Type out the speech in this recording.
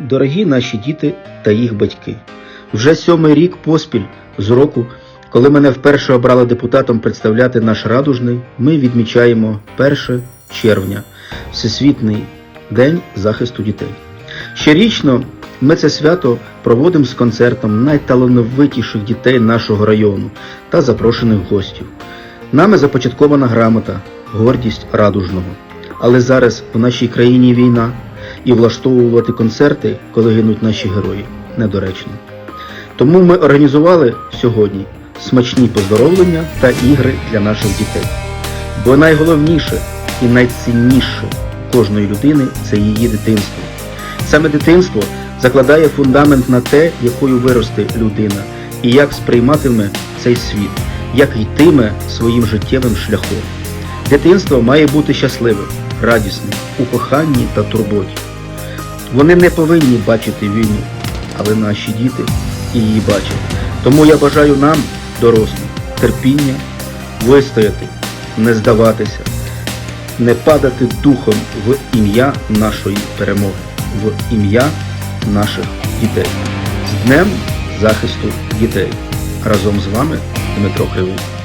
Дорогі наші діти та їх батьки, вже сьомий рік поспіль з року, коли мене вперше обрали депутатом представляти наш радужний, ми відмічаємо 1 червня, Всесвітний день захисту дітей. Щорічно ми це свято проводимо з концертом найталановитіших дітей нашого району та запрошених гостів. Нами започаткована грамота, гордість радужного. Але зараз в нашій країні війна, і влаштовувати концерти, коли гинуть наші герої, недоречно. Тому ми організували сьогодні смачні поздоровлення та ігри для наших дітей. Бо найголовніше і найцінніше кожної людини це її дитинство. Саме дитинство закладає фундамент на те, якою виросте людина, і як сприйматиме цей світ, як йтиме своїм життєвим шляхом. Дитинство має бути щасливим, радісним, у коханні та турботі. Вони не повинні бачити війну, але наші діти її бачать. Тому я бажаю нам, дорослим, терпіння, вистояти, не здаватися, не падати духом в ім'я нашої перемоги, в ім'я наших дітей. З Днем захисту дітей. Разом з вами Дмитро Кривий.